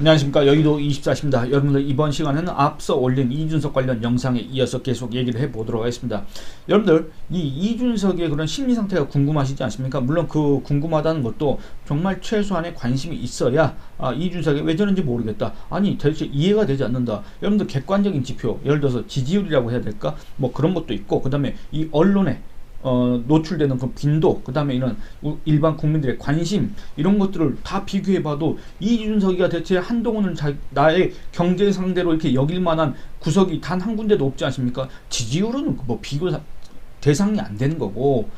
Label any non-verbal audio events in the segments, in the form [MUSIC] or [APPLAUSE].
안녕하십니까 여의도 24입니다. 여러분들 이번 시간에는 앞서 올린 이준석 관련 영상에 이어서 계속 얘기를 해보도록 하겠습니다. 여러분들 이 이준석의 그런 심리 상태가 궁금하시지 않습니까? 물론 그 궁금하다는 것도 정말 최소한의 관심이 있어야 아, 이준석이 왜 저런지 모르겠다. 아니 대체 이해가 되지 않는다. 여러분들 객관적인 지표 예를 들어서 지지율이라고 해야 될까? 뭐 그런 것도 있고 그 다음에 이 언론에 어, 노출되는 그 빈도, 그 다음에 이런 우- 일반 국민들의 관심, 이런 것들을 다 비교해봐도 이준석이가 대체 한동훈을 자, 나의 경제 상대로 이렇게 여길 만한 구석이 단 한 군데도 없지 않습니까? 지지율은 뭐 비교 사- 대상이 안 되는 거고,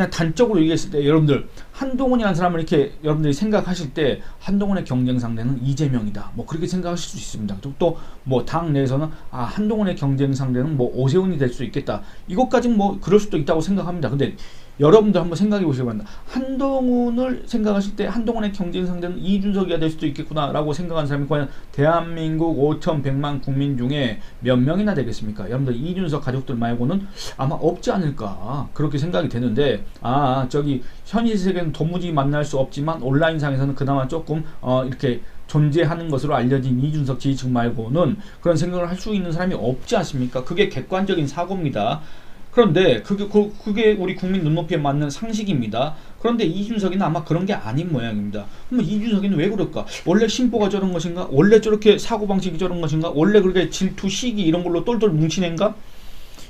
그냥 단적으로 얘기했을 때 여러분들 한동훈이라는 사람을 이렇게 여러분들이 생각하실 때 한동훈의 경쟁 상대는 이재명이다. 뭐 그렇게 생각하실 수 있습니다. 또 뭐 당 내에서는 아 한동훈의 경쟁 상대는 뭐 오세훈이 될 수 있겠다. 이것까지는 뭐 그럴 수도 있다고 생각합니다. 근데 여러분들 한번 생각해 보시기 바랍니다. 한동훈을 생각하실 때 한동훈의 경쟁 상대는 이준석이가 될 수도 있겠구나라고 생각하는 사람이 과연 대한민국 5,100만 국민 중에 몇 명이나 되겠습니까? 여러분들 이준석 가족들 말고는 아마 없지 않을까 그렇게 생각이 되는데 아 저기 현실 세계는 도무지 만날 수 없지만 온라인상에서는 그나마 조금 어, 이렇게 존재하는 것으로 알려진 이준석 지지층 말고는 그런 생각을 할 수 있는 사람이 없지 않습니까? 그게 객관적인 사고입니다. 그런데 그게 그, 그게 우리 국민 눈높이에 맞는 상식입니다. 그런데 이준석이는 아마 그런 게 아닌 모양입니다. 그럼 이준석이는 왜 그럴까? 원래 심보가 저런 것인가? 원래 저렇게 사고 방식이 저런 것인가? 원래 그렇게 질투, 시기 이런 걸로 똘똘 뭉치낸가?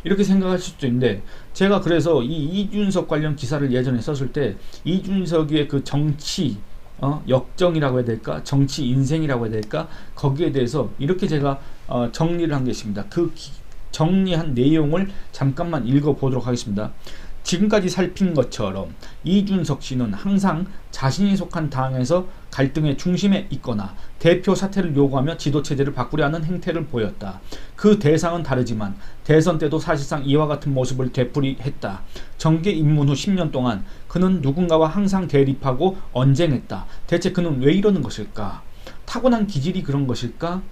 이렇게 생각하실 수도 있는데 제가 그래서 이 이준석 관련 기사를 예전에 썼을 때 이준석의 그 정치 어, 역정이라고 해야 될까 정치 인생이라고 해야 될까 거기에 대해서 이렇게 제가 어, 정리를 한 게 있습니다. 그 기- 정리한 내용을 잠깐만 읽어보도록 하겠습니다. 지금까지 살핀 것처럼 이준석 씨는 항상 자신이 속한 당에서 갈등의 중심에 있거나 대표 사퇴를 요구하며 지도 체제를 바꾸려 하는 행태를 보였다. 그 대상은 다르지만 대선 때도 사실상 이와 같은 모습을 되풀이했다. 정계 입문 후 10년 동안 그는 누군가와 항상 대립하고 언쟁했다. 대체 그는 왜 이러는 것일까? 타고난 기질이 그런 것일까?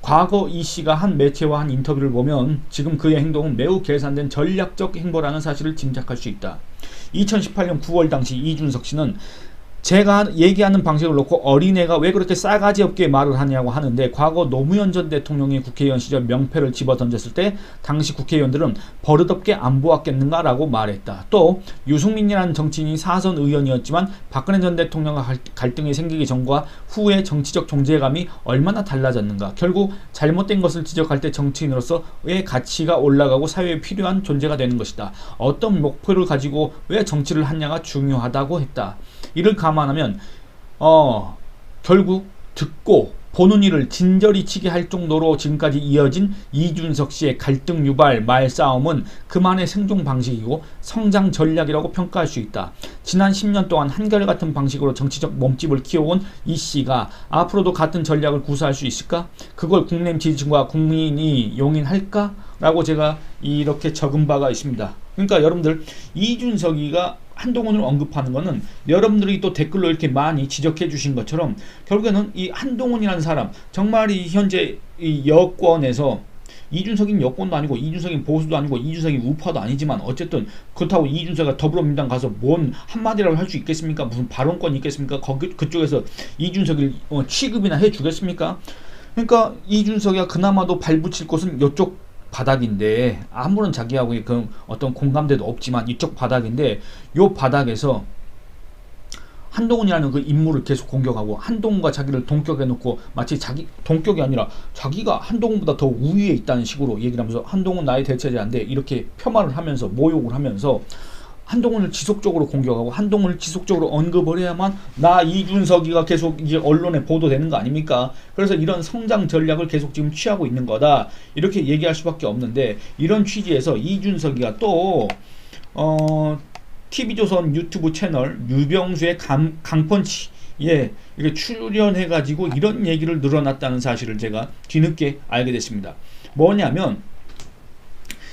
과거 이 씨가 한 매체와 한 인터뷰를 보면 지금 그의 행동은 매우 계산된 전략적 행보라는 사실을 짐작할 수 있다. 2018년 9월 당시 이준석 씨는 제가 얘기하는 방식을 놓고 어린애가 왜 그렇게 싸가지 없게 말을 하냐고 하는데 과거 노무현 전 대통령이 국회의원 시절 명패를 집어 던졌을 때 당시 국회의원들은 버릇없게 안 보았겠는가라고 말했다. 또 유승민이라는 정치인이 사선 의원이었지만 박근혜 전 대통령과 갈- 갈등이 생기기 전과 후의 정치적 존재감이 얼마나 달라졌는가. 결국 잘못된 것을 지적할 때 정치인으로서의 가치가 올라가고 사회에 필요한 존재가 되는 것이다. 어떤 목표를 가지고 왜 정치를 하냐가 중요하다고 했다. 이를 감안하면 어 결국 듣고 보는 일을 진저리 치게 할 정도로 지금까지 이어진 이준석 씨의 갈등 유발 말싸움은 그만의 생존 방식이고 성장 전략이라고 평가할 수 있다. 지난 10년 동안 한결같은 방식으로 정치적 몸집을 키워온 이 씨가 앞으로도 같은 전략을 구사할 수 있을까? 그걸 국내 지지층과 국민이 용인할까? 라고 제가 이렇게 적은 바가 있습니다. 그러니까 여러분들 이준석이가 한동훈을 언급하는 거는 여러분들이 또 댓글로 이렇게 많이 지적해 주신 것처럼 결국에는 이 한동훈이라는 사람 정말 이 현재 이 여권에서 이준석인 여권도 아니고 이준석인 보수도 아니고 이준석인 우파도 아니지만 어쨌든 그렇다고 이준석이 더불어민주당 가서 뭔 한마디라도 할수 있겠습니까? 무슨 발언권이 있겠습니까? 거기 그쪽에서 이준석을 어, 취급이나 해 주겠습니까? 그러니까 이준석이가 그나마도 발붙일 곳은 이쪽 바닥인데 아무런 자기하고의 그 어떤 공감대도 없지만 이쪽 바닥인데 요 바닥에서 한동훈이라는 그 인물을 계속 공격하고 한동훈과 자기를 동격해 놓고 마치 자기 동격이 아니라 자기가 한동훈보다 더 우위에 있다는 식으로 얘기를 하면서 한동훈 나의 대체제인데 이렇게 폄하를 하면서 모욕을 하면서 한동훈을 지속적으로 공격하고 한동훈을 지속적으로 언급을 해야만 나 이준석이가 계속 이제 언론에 보도되는 거 아닙니까? 그래서 이런 성장 전략을 계속 지금 취하고 있는 거다 이렇게 얘기할 수밖에 없는데 이런 취지에서 이준석이가 또 어, TV조선 유튜브 채널 유병수의 강, 강펀치 예 이렇게 출연해가지고 이런 얘기를 늘어났다는 사실을 제가 뒤늦게 알게 됐습니다. 뭐냐면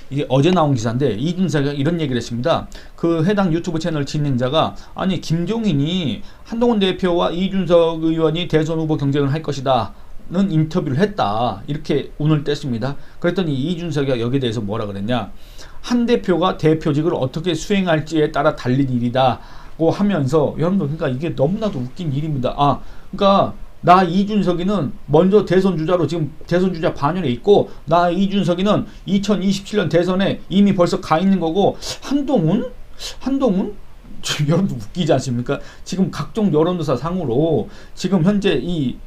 이게 어제 나온 기사인데 이준석이 이런 얘기를 했습니다. 그 해당 유튜브 채널 진행자가 아니 김종인이 한동훈 대표와 이준석 의원이 대선 후보 경쟁을 할 것이다. 는 인터뷰를 했다. 이렇게 운을 뗐습니다. 그랬더니 이준석이 여기에 대해서 뭐라 그랬냐. 한 대표가 대표직을 어떻게 수행할지에 따라 달린 일이다 고 하면서 여러분들 그러니까 이게 너무나도 웃긴 일입니다. 아, 그러니까 나 이준석이는 먼저 대선 주자로 지금 대선 주자 반열에 있고 나 이준석이는 2027년 대선에 이미 벌써 가 있는 거고 한동훈 한동훈 지금 여러분들 웃기지 않습니까? 지금 각종 여론조사 상으로 지금 현재 이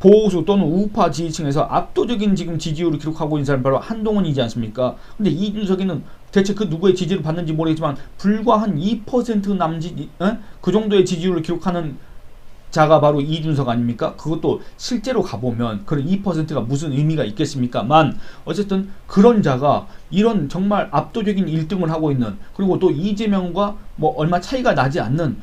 보수 또는 우파 지지층에서 압도적인 지금 지지율을 기록하고 있는 사람이 바로 한동훈이지 않습니까? 근데 이준석이는 대체 그 누구의 지지를 받는지 모르겠지만 불과 한 2% 남짓 에? 그 정도의 지지율을 기록하는 자가 바로 이준석 아닙니까? 그것도 실제로 가보면 그런 2%가 무슨 의미가 있겠습니까만 어쨌든 그런 자가 이런 정말 압도적인 1등을 하고 있는 그리고 또 이재명과 뭐 얼마 차이가 나지 않는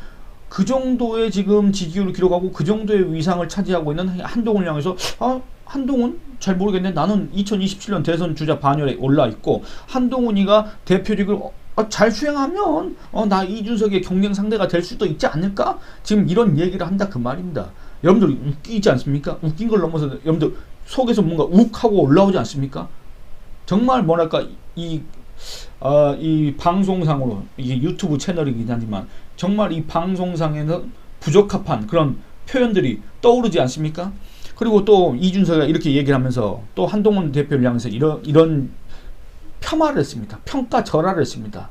그 정도의 지금 지지율을 기록하고 그 정도의 위상을 차지하고 있는 한동훈을 향해서 아 한동훈 잘 모르겠네 나는 2027년 대선 주자 반열에 올라 있고 한동훈이가 대표직을 어, 잘 수행하면 어, 나 이준석의 경쟁 상대가 될 수도 있지 않을까? 지금 이런 얘기를 한다 그 말입니다. 여러분들 웃기지 않습니까? 웃긴 걸 넘어서 여러분들 속에서 뭔가 욱하고 올라오지 않습니까? 정말 뭐랄까 이, 어, 이 방송상으로 이게 유튜브 채널이긴 하지만 정말 이 방송상에는 부적합한 그런 표현들이 떠오르지 않습니까? 그리고 또 이준석이 이렇게 얘기를 하면서 또 한동훈 대표를 향해서 이런 이런 폄하를 했습니다. 평가 절하를 했습니다.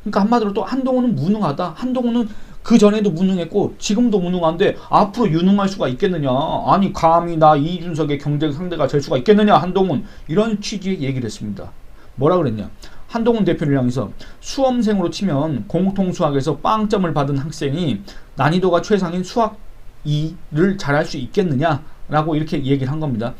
그러니까 한마디로 또 한동훈은 무능하다. 한동훈은 그 전에도 무능했고 지금도 무능한데 앞으로 유능할 수가 있겠느냐? 아니 감히 나 이준석의 경쟁 상대가 될 수가 있겠느냐? 한동훈 이런 취지의 얘기를 했습니다. 뭐라 그랬냐? 한동훈 대표를 향해서 수험생으로 치면 공통수학에서 빵점을 받은 학생이 난이도가 최상인 수학 2를 잘할 수 있겠느냐라고 이렇게 얘기를 한 겁니다.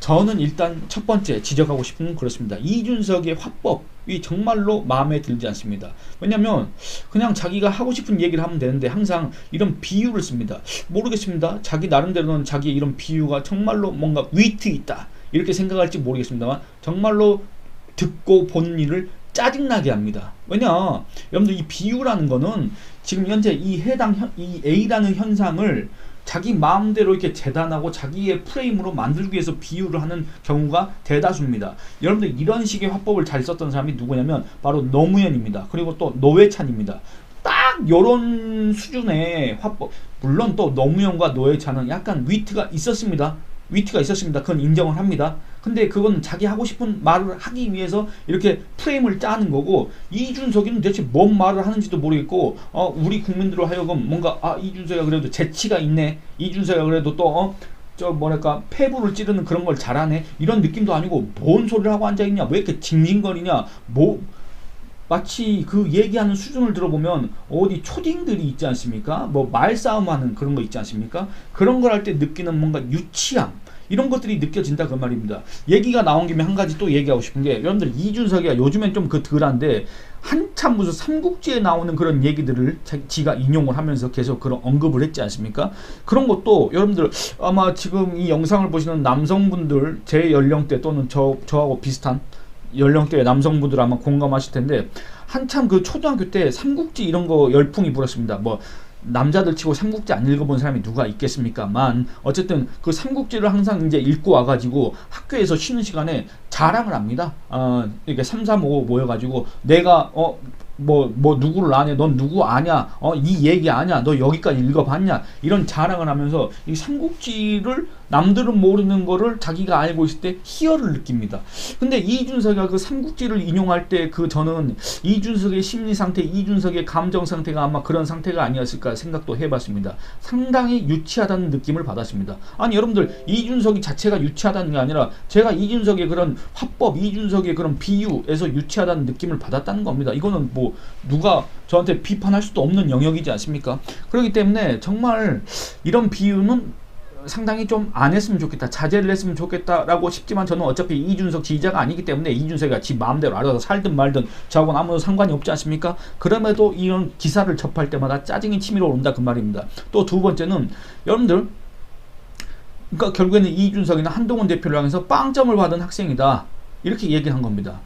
저는 일단 첫 번째 지적하고 싶은 건 그렇습니다. 이준석의 화법이 정말로 마음에 들지 않습니다. 왜냐하면 그냥 자기가 하고 싶은 얘기를 하면 되는데 항상 이런 비유를 씁니다. 모르겠습니다. 자기 나름대로는 자기 이런 비유가 정말로 뭔가 위트 있다 이렇게 생각할지 모르겠습니다만 정말로 듣고 보는 일을 짜증나게 합니다. 왜냐, 여러분들 이 비유라는 거는 지금 현재 이 해당 현, 이 A라는 현상을 자기 마음대로 이렇게 재단하고 자기의 프레임으로 만들기 위해서 비유를 하는 경우가 대다수입니다. 여러분들 이런 식의 화법을 잘 썼던 사람이 누구냐면 바로 노무현입니다. 그리고 또 노회찬입니다. 딱 이런 수준의 화법 물론 또 노무현과 노회찬은 약간 위트가 있었습니다. 위트가 있었습니다. 그건 인정을 합니다. 근데 그건 자기 하고 싶은 말을 하기 위해서 이렇게 프레임을 짜는 거고 이준석이는 대체 뭔 말을 하는지도 모르겠고 어, 우리 국민들로 하여금 뭔가 아 이준석이 그래도 재치가 있네. 이준석이 그래도 또 어, 저 뭐랄까 폐부를 찌르는 그런 걸 잘하네 이런 느낌도 아니고 뭔 소리를 하고 앉아 있냐 왜 이렇게 징징거리냐 뭐 마치 그 얘기하는 수준을 들어보면 어디 초딩들이 있지 않습니까? 뭐 말싸움하는 그런 거 있지 않습니까? 그런 걸 할 때 느끼는 뭔가 유치함 이런 것들이 느껴진다 그 말입니다. 얘기가 나온 김에 한 가지 또 얘기하고 싶은 게 여러분들 이준석이가 요즘엔 좀 그 덜한데 한참 무슨 삼국지에 나오는 그런 얘기들을 지가 인용을 하면서 계속 그런 언급을 했지 않습니까? 그런 것도 여러분들 아마 지금 이 영상을 보시는 남성분들 제 연령대 또는 저 저하고 비슷한 연령대의 남성분들 아마 공감하실 텐데 한참 그 초등학교 때 삼국지 이런 거 열풍이 불었습니다. 뭐 남자들 치고 삼국지 안 읽어본 사람이 누가 있겠습니까만 어쨌든 그 삼국지를 항상 이제 읽고 와가지고 학교에서 쉬는 시간에 자랑을 합니다. 어, 이렇게 3, 3, 5 모여가지고 내가 어 뭐, 뭐, 누구를 아냐, 넌 누구 아냐, 어, 이 얘기 아냐, 너 여기까지 읽어봤냐, 이런 자랑을 하면서 이 삼국지를 남들은 모르는 거를 자기가 알고 있을 때 희열을 느낍니다. 근데 이준석이 그 삼국지를 인용할 때 그 저는 이준석의 심리 상태, 이준석의 감정 상태가 아마 그런 상태가 아니었을까 생각도 해봤습니다. 상당히 유치하다는 느낌을 받았습니다. 아니, 여러분들, 이준석이 자체가 유치하다는 게 아니라 제가 이준석의 그런 화법, 이준석의 그런 비유에서 유치하다는 느낌을 받았다는 겁니다. 이거는 뭐, 누가 저한테 비판할 수도 없는 영역이지 않습니까? 그렇기 때문에 정말 이런 비유는 상당히 좀 안 했으면 좋겠다. 자제를 했으면 좋겠다라고 싶지만 저는 어차피 이준석 지지자가 아니기 때문에 이준석이가 지 마음대로 알아서 살든 말든 저하고는 아무 상관이 없지 않습니까? 그럼에도 이런 기사를 접할 때마다 짜증이 치밀어 오른다 그 말입니다. 또 두 번째는 여러분들 그러니까 결국에는 이준석이나 한동훈 대표를 향해서 빵점을 받은 학생이다. 이렇게 얘기를 한 겁니다.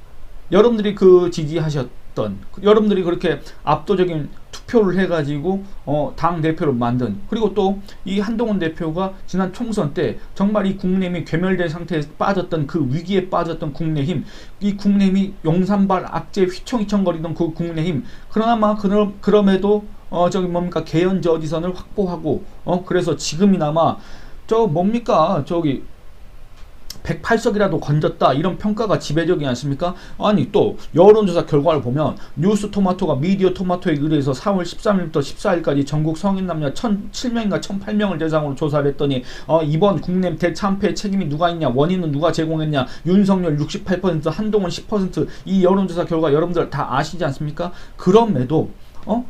여러분들이 그 지지하셨던 여러분들이 그렇게 압도적인 투표를 해가지고 어, 당 대표를 만든. 그리고 또 이 한동훈 대표가 지난 총선 때 정말 이 국내힘이 괴멸된 상태에 빠졌던 그 위기에 빠졌던 국내힘 이 국내힘이 용산발 악재 휘청휘청거리던 그 국내힘 그러나마 그럼 그럼에도 어 저기 뭡니까? 개연 저지선을 확보하고 어 그래서 지금이나마 저 뭡니까? 저기 108석이라도 건졌다 이런 평가가 지배적이지 않습니까? 아니 또 여론조사 결과를 보면 뉴스 토마토가 미디어 토마토에 의뢰해서 4월 13일부터 14일까지 전국 성인 남녀 1,007명인가 1,008명을 대상으로 조사를 했더니 어, 이번 국내 대참패 책임이 누가 있냐 원인은 누가 제공했냐 윤석열 68% 한동훈 10%이 여론조사 결과 여러분들 다 아시지 않습니까? 그럼에도 어?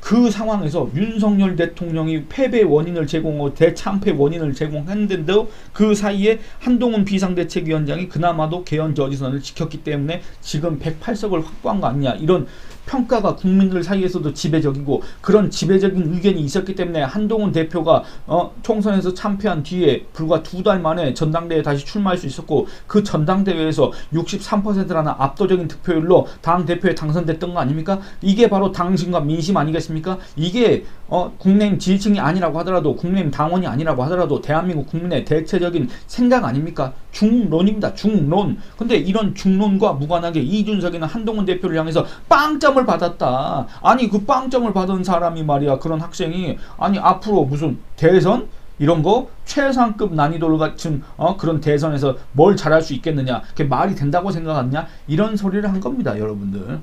그 상황에서 윤석열 대통령이 패배 원인을 제공하고 대참패 원인을 제공했는데도 그 사이에 한동훈 비상대책위원장이 그나마도 개헌 저지선을 지켰기 때문에 지금 108석을 확보한 거 아니냐 이런 평가가 국민들 사이에서도 지배적이고 그런 지배적인 의견이 있었기 때문에 한동훈 대표가 어, 총선에서 참패한 뒤에 불과 두 달 만에 전당대회에 다시 출마할 수 있었고 그 전당대회에서 63%라는 압도적인 득표율로 당 대표에 당선됐던 거 아닙니까? 이게 바로 당신과 민심 아니겠습니까? 이게 어, 국내임 지지층이 아니라고 하더라도 국내임 당원이 아니라고 하더라도 대한민국 국민의 대체적인 생각 아닙니까? 중론입니다. 중론. 근데 이런 중론과 무관하게 이준석이나 한동훈 대표를 향해서 빵점을 받았다. 아니 그 빵점을 받은 사람이 말이야 그런 학생이. 아니 앞으로 무슨 대선? 이런 거? 최상급 난이도를 갖춘 어, 그런 대선에서 뭘 잘할 수 있겠느냐? 그게 말이 된다고 생각하느냐? 이런 소리를 한 겁니다 여러분들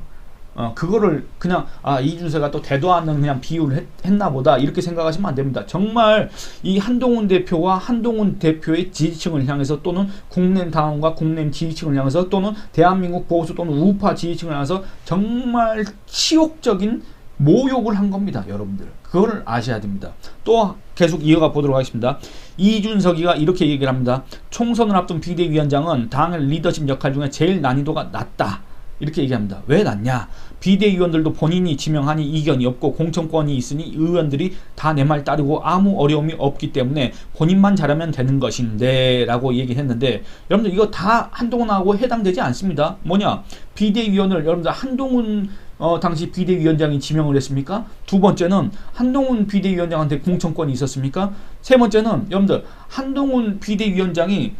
어, 그거를 그냥 아 이준세가 또 대도 않는 그냥 비유를 했, 했나 보다 이렇게 생각하시면 안 됩니다. 정말 이 한동훈 대표와 한동훈 대표의 지지층을 향해서 또는 국내 당원과 국내 지지층을 향해서 또는 대한민국 보수 또는 우파 지지층을 향해서 정말 치욕적인 모욕을 한 겁니다, 여러분들. 그거를 아셔야 됩니다. 또 계속 이어가 보도록 하겠습니다. 이준석이가 이렇게 얘기를 합니다. 총선을 앞둔 비대위원장은 당의 리더십 역할 중에 제일 난이도가 낮다. 이렇게 얘기합니다. 왜 낮냐? 비대위원들도 본인이 지명하니 이견이 없고 공천권이 있으니 의원들이 다 내 말 따르고 아무 어려움이 없기 때문에 본인만 잘하면 되는 것인데 라고 얘기했는데 여러분들 이거 다 한동훈하고 해당되지 않습니다. 뭐냐? 비대위원을 여러분들 한동훈 어, 당시 비대위원장이 지명을 했습니까? 두 번째는 한동훈 비대위원장한테 공천권이 있었습니까? 세 번째는 여러분들 한동훈 비대위원장이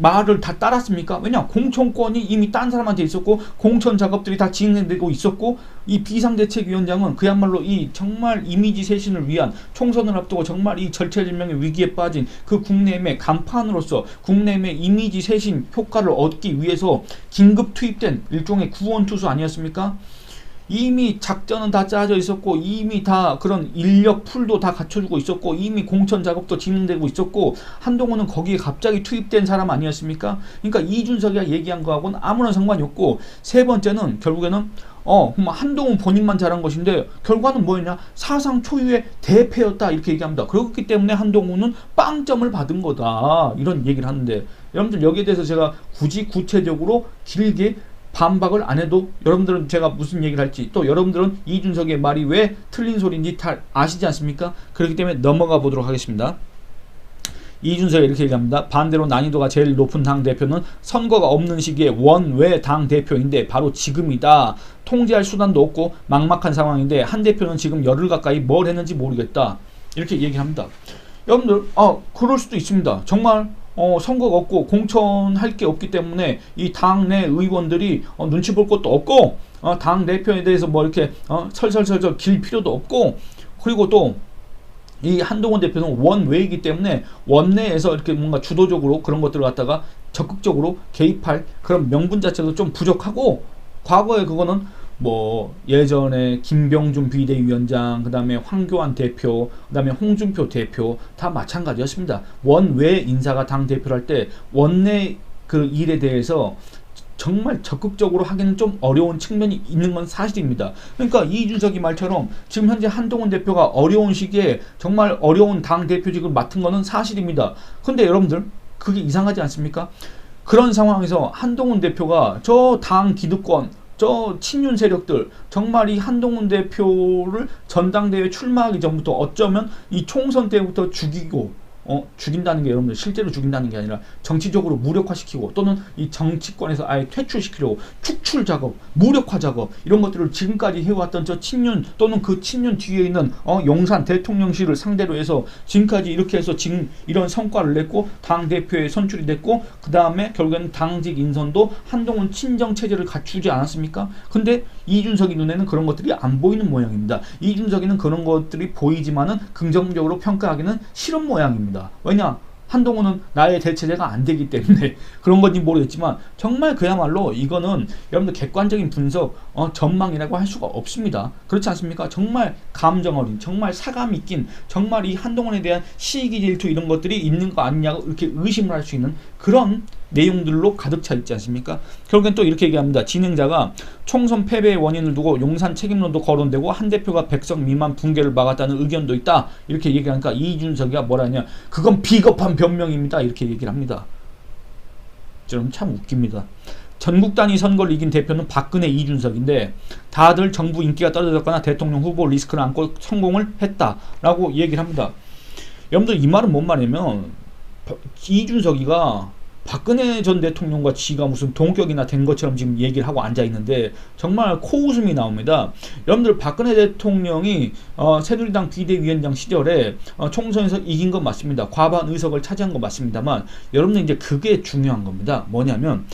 말을 다 따랐습니까? 왜냐 공천권이 이미 딴 사람한테 있었고 공천 작업들이 다 진행되고 있었고 이 비상대책위원장은 그야말로 이 정말 이미지 쇄신을 위한 총선을 앞두고 정말 이 절체절명의 위기에 빠진 그 국내의 간판으로서 국내의 이미지 쇄신 효과를 얻기 위해서 긴급 투입된 일종의 구원 투수 아니었습니까? 이미 작전은 다 짜져 있었고 이미 다 그런 인력 풀도 다 갖춰주고 있었고 이미 공천 작업도 진행되고 있었고 한동훈은 거기에 갑자기 투입된 사람 아니었습니까? 그러니까 이준석이가 얘기한 거하고는 아무런 상관이 없고 세 번째는 결국에는 어, 한동훈 본인만 잘한 것인데 결과는 뭐였냐? 사상 초유의 대패였다 이렇게 얘기합니다. 그렇기 때문에 한동훈은 빵점을 받은 거다 이런 얘기를 하는데 여러분들 여기에 대해서 제가 굳이 구체적으로 길게 반박을 안 해도 여러분들은 제가 무슨 얘기를 할지 또 여러분들은 이준석의 말이 왜 틀린 소리인지 다 아시지 않습니까? 그렇기 때문에 넘어가 보도록 하겠습니다. 이준석이 이렇게 얘기합니다. 반대로 난이도가 제일 높은 당 대표는 선거가 없는 시기에 원외 당 대표인데 바로 지금이다. 통제할 수단도 없고 막막한 상황인데 한 대표는 지금 열흘 가까이 뭘 했는지 모르겠다. 이렇게 얘기합니다. 여러분들, 아 그럴 수도 있습니다. 정말 어, 선거가 없고 공천할 게 없기 때문에 이 당내 의원들이 어, 눈치 볼 것도 없고 어, 당 대표에 대해서 뭐 이렇게 어, 설설설설 길 필요도 없고 그리고 또 이 한동훈 대표는 원외이기 때문에 원내에서 이렇게 뭔가 주도적으로 그런 것들을 갖다가 적극적으로 개입할 그런 명분 자체도 좀 부족하고 과거에 그거는 뭐 예전에 김병준 비대위원장, 그다음에 황교안 대표, 그다음에 홍준표 대표 다 마찬가지였습니다. 원외 인사가 당 대표를 할 때 원내 그 일에 대해서 정말 적극적으로 하기는 좀 어려운 측면이 있는 건 사실입니다. 그러니까 이준석이 말처럼 지금 현재 한동훈 대표가 어려운 시기에 정말 어려운 당 대표직을 맡은 거는 사실입니다. 근데 여러분들 그게 이상하지 않습니까? 그런 상황에서 한동훈 대표가 저 당 기득권 저 친윤 세력들 정말 이 한동훈 대표를 전당대회 출마하기 전부터 어쩌면 이 총선 때부터 죽이고 어, 죽인다는 게 여러분들 실제로 죽인다는 게 아니라 정치적으로 무력화시키고 또는 이 정치권에서 아예 퇴출시키려고 축출 작업, 무력화 작업 이런 것들을 지금까지 해왔던 저 친윤 또는 그 친윤 뒤에 있는 어, 용산 대통령실을 상대로 해서 지금까지 이렇게 해서 지금 이런 성과를 냈고 당 대표에 선출이 됐고 그 다음에 결국에는 당직 인선도 한동훈 친정 체제를 갖추지 않았습니까? 근데 이준석이 눈에는 그런 것들이 안 보이는 모양입니다. 이준석이는 그런 것들이 보이지만은 긍정적으로 평가하기는 싫은 모양입니다. 겁니다. 왜냐? 한동훈은 나의 대체제가 안 되기 때문에 [LAUGHS] 그런 건지 모르겠지만 정말 그야말로 이거는 여러분들 객관적인 분석 어, 전망이라고 할 수가 없습니다. 그렇지 않습니까? 정말 감정 어린, 정말 사감 있긴, 정말 이 한동훈에 대한 시기 질투 이런 것들이 있는 거 아니냐고 이렇게 의심을 할 수 있는 그런 내용들로 가득 차 있지 않습니까? 결국엔 또 이렇게 얘기합니다. 진행자가 총선 패배의 원인을 두고 용산 책임론도 거론되고 한 대표가 백석 미만 붕괴를 막았다는 의견도 있다. 이렇게 얘기하니까 이준석이가 뭐라냐? 그건 비겁한 변명입니다. 이렇게 얘기를 합니다. 여러분 참 웃깁니다. 전국 단위 선거를 이긴 대표는 박근혜 이준석인데 다들 정부 인기가 떨어졌거나 대통령 후보 리스크를 안고 성공을 했다라고 얘기를 합니다. 여러분들 이 말은 뭔 말이냐면 이준석이가 박근혜 전 대통령과 지가 무슨 동격이나 된 것처럼 지금 얘기를 하고 앉아 있는데 정말 코웃음이 나옵니다. 여러분들 박근혜 대통령이 어, 새누리당 비대위원장 시절에 어, 총선에서 이긴 건 맞습니다. 과반 의석을 차지한 건 맞습니다만 여러분들 이제 그게 중요한 겁니다. 뭐냐면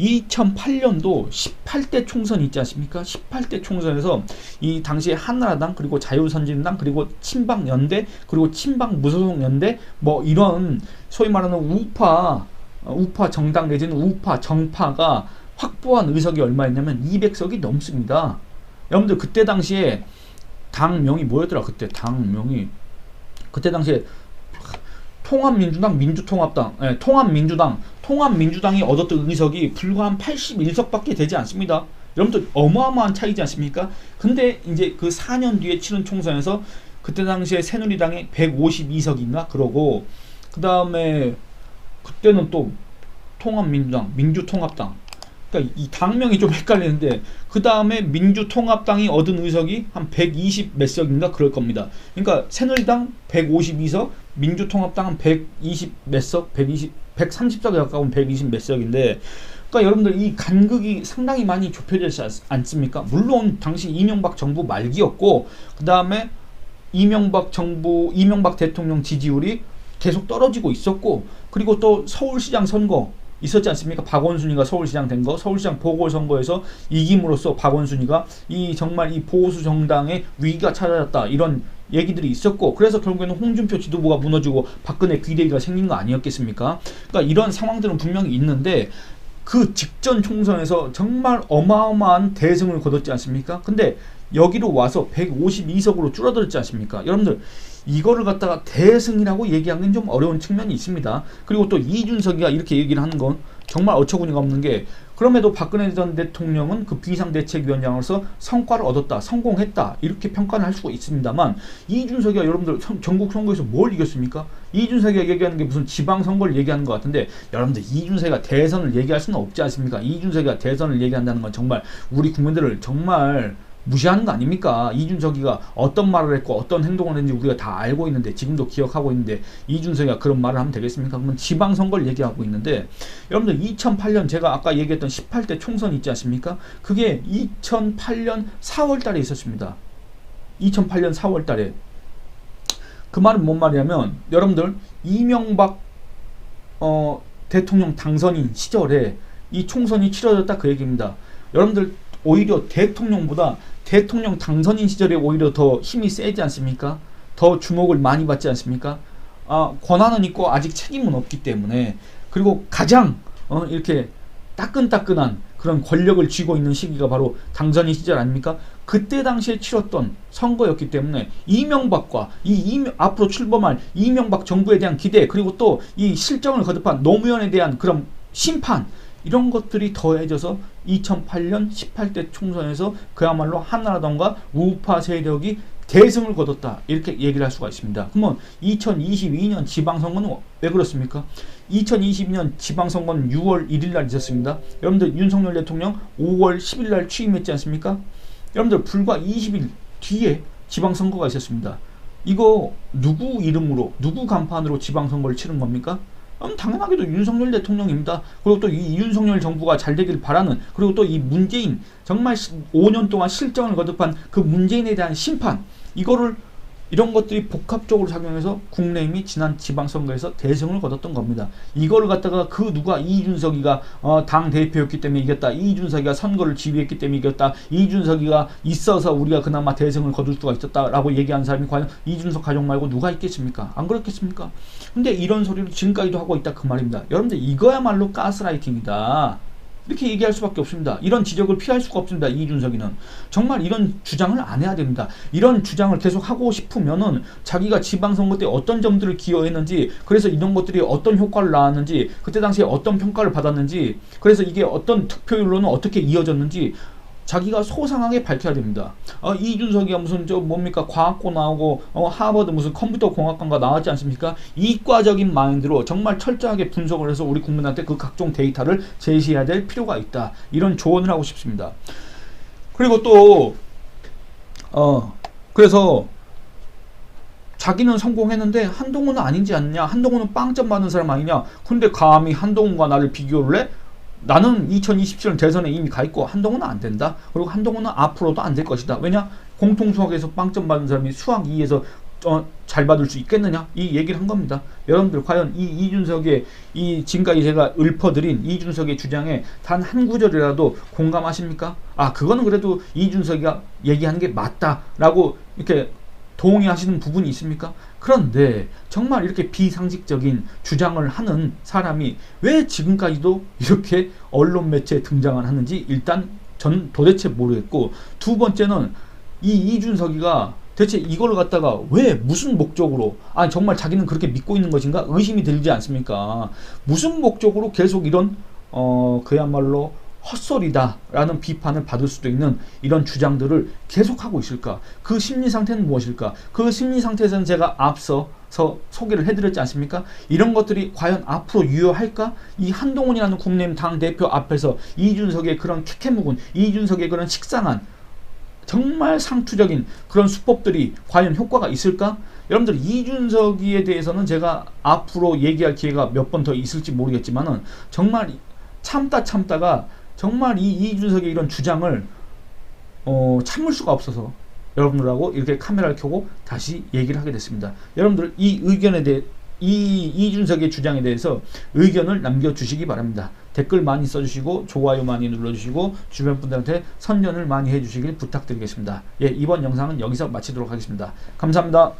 2008년도 18대 총선 있지 않습니까? 18대 총선에서 이 당시에 한나라당 그리고 자유선진당 그리고 친박연대 그리고 친박무소속연대 뭐 이런 소위 말하는 우파 어, 우파 정당 내지는 우파 정파가 확보한 의석이 얼마였냐면 200석이 넘습니다. 여러분들 그때 당시에 당명이 뭐였더라 그때 당명이 그때 당시에 통합민주당, 민주통합당, 예, 통합민주당, 통합민주당이 얻었던 의석이 불과 한 81석밖에 되지 않습니다. 여러분들 어마어마한 차이지 않습니까? 근데 이제 그 4년 뒤에 치른 총선에서 그때 당시에 새누리당이 152석인가 그러고 그 다음에 그때는 또 통합민주당, 민주통합당. 그러니까 이 당명이 좀 헷갈리는데 그 다음에 민주통합당이 얻은 의석이 한 120 몇 석인가 그럴 겁니다. 그러니까 새누리당 152석, 민주통합당 한120 몇 석, 120, 130석에 가까운 120 몇 석인데 그러니까 여러분들 이 간극이 상당히 많이 좁혀져 있지 않습니까? 물론 당시 이명박 정부 말기였고 그 다음에 이명박 정부, 이명박 대통령 지지율이 계속 떨어지고 있었고 그리고 또 서울시장 선거 있었지 않습니까? 박원순이가 서울시장 된 거, 서울시장 보궐선거에서 이김으로써 박원순이가 이 정말 이 보수 정당의 위기가 찾아졌다 이런 얘기들이 있었고 그래서 결국에는 홍준표 지도부가 무너지고 박근혜 비대위가 생긴 거 아니었겠습니까? 그러니까 이런 상황들은 분명히 있는데 그 직전 총선에서 정말 어마어마한 대승을 거뒀지 않습니까? 근데 여기로 와서 152석으로 줄어들었지 않습니까? 여러분들 이거를 갖다가 대승이라고 얘기하기는 좀 어려운 측면이 있습니다. 그리고 또 이준석이가 이렇게 얘기를 하는 건 정말 어처구니가 없는 게 그럼에도 박근혜 전 대통령은 그 비상대책위원장으로서 성과를 얻었다, 성공했다 이렇게 평가를 할 수가 있습니다만 이준석이가 여러분들 전국 선거에서 뭘 이겼습니까? 이준석이가 얘기하는 게 무슨 지방선거를 얘기하는 것 같은데 여러분들 이준석이가 대선을 얘기할 수는 없지 않습니까? 이준석이가 대선을 얘기한다는 건 정말 우리 국민들을 정말 무시하는 거 아닙니까? 이준석이가 어떤 말을 했고 어떤 행동을 했는지 우리가 다 알고 있는데 지금도 기억하고 있는데 이준석이가 그런 말을 하면 되겠습니까? 그러면 지방선거를 얘기하고 있는데 여러분들 2008년 제가 아까 얘기했던 18대 총선 있지 않습니까? 그게 2008년 4월 달에 있었습니다. 2008년 4월 달에 그 말은 뭔 말이냐면 여러분들 이명박 어, 대통령 당선인 시절에 이 총선이 치러졌다 그 얘기입니다. 여러분들 오히려 대통령보다 대통령 당선인 시절에 오히려 더 힘이 세지 않습니까? 더 주목을 많이 받지 않습니까? 아, 권한은 있고 아직 책임은 없기 때문에 그리고 가장 어, 이렇게 따끈따끈한 그런 권력을 쥐고 있는 시기가 바로 당선인 시절 아닙니까? 그때 당시에 치렀던 선거였기 때문에 이명박과 이 이명, 앞으로 출범할 이명박 정부에 대한 기대 그리고 또 이 실정을 거듭한 노무현에 대한 그런 심판 이런 것들이 더해져서 2008년 18대 총선에서 그야말로 한나라당과 우파 세력이 대승을 거뒀다 이렇게 얘기를 할 수가 있습니다. 그러면 2022년 지방선거는 왜 그렇습니까? 2022년 지방선거는 6월 1일 날 있었습니다. 여러분들 윤석열 대통령 5월 10일 날 취임했지 않습니까? 여러분들 불과 20일 뒤에 지방선거가 있었습니다. 이거 누구 이름으로 누구 간판으로 지방선거를 치른 겁니까? 음, 당연하게도 윤석열 대통령입니다. 그리고 또 이 윤석열 정부가 잘 되길 바라는 그리고 또 이 문재인 정말 5년 동안 실정을 거듭한 그 문재인에 대한 심판 이거를 이런 것들이 복합적으로 작용해서 국내임이 지난 지방선거에서 대승을 거뒀던 겁니다. 이걸 갖다가 그 누가 이준석이가 어, 당 대표였기 때문에 이겼다. 이준석이가 선거를 지휘했기 때문에 이겼다. 이준석이가 있어서 우리가 그나마 대승을 거둘 수가 있었다라고 얘기하는 사람이 과연 이준석 가족 말고 누가 있겠습니까? 안 그렇겠습니까? 근데 이런 소리를 지금까지도 하고 있다 그 말입니다. 여러분들 이거야말로 가스라이팅이다. 이렇게 얘기할 수밖에 없습니다. 이런 지적을 피할 수가 없습니다. 이준석이는 정말 이런 주장을 안 해야 됩니다. 이런 주장을 계속 하고 싶으면은 자기가 지방선거 때 어떤 점들을 기여했는지, 그래서 이런 것들이 어떤 효과를 낳았는지, 그때 당시에 어떤 평가를 받았는지, 그래서 이게 어떤 득표율로는 어떻게 이어졌는지 자기가 소상하게 밝혀야 됩니다. 어, 이준석이가 무슨 저 뭡니까 과학고 나오고 어, 하버드 무슨 컴퓨터 공학과가 나왔지 않습니까? 이과적인 마인드로 정말 철저하게 분석을 해서 우리 국민한테 그 각종 데이터를 제시해야 될 필요가 있다. 이런 조언을 하고 싶습니다. 그리고 또 어, 그래서 자기는 성공했는데 한동훈은 아니지 않냐? 한동훈은 빵점 받는 사람 아니냐? 근데 감히 한동훈과 나를 비교를 해? 나는 2027년 대선에 이미 가 있고 한동훈은 안 된다. 그리고 한동훈은 앞으로도 안 될 것이다. 왜냐? 공통 수학에서 빵점 받은 사람이 수학 2에서 어, 잘 받을 수 있겠느냐? 이 얘기를 한 겁니다. 여러분들 과연 이 이준석의 이 지금까지 제가 읊어드린 이준석의 주장에 단 한 구절이라도 공감하십니까? 아 그거는 그래도 이준석이가 얘기하는 게 맞다라고 이렇게 동의하시는 부분이 있습니까? 그런데 정말 이렇게 비상식적인 주장을 하는 사람이 왜 지금까지도 이렇게 언론 매체에 등장을 하는지 일단 전 도대체 모르겠고 두 번째는 이 이준석이가 대체 이걸 갖다가 왜 무슨 목적으로 아니 정말 자기는 그렇게 믿고 있는 것인가 의심이 들지 않습니까? 무슨 목적으로 계속 이런 어 그야말로 헛소리다라는 비판을 받을 수도 있는 이런 주장들을 계속하고 있을까? 그 심리 상태는 무엇일까? 그 심리 상태에서는 제가 앞서서 소개를 해드렸지 않습니까? 이런 것들이 과연 앞으로 유효할까? 이 한동훈이라는 국내임 당 대표 앞에서 이준석의 그런 캐캐묵은 이준석의 그런 식상한 정말 상투적인 그런 수법들이 과연 효과가 있을까? 여러분들 이준석이에 대해서는 제가 앞으로 얘기할 기회가 몇 번 더 있을지 모르겠지만은 정말 참다 참다가 정말 이 이준석의 이런 주장을 어, 참을 수가 없어서 여러분들하고 이렇게 카메라를 켜고 다시 얘기를 하게 됐습니다. 여러분들 이 의견에 대해 이 이준석의 주장에 대해서 의견을 남겨주시기 바랍니다. 댓글 많이 써주시고 좋아요 많이 눌러주시고 주변 분들한테 선전을 많이 해주시길 부탁드리겠습니다. 예, 이번 영상은 여기서 마치도록 하겠습니다. 감사합니다.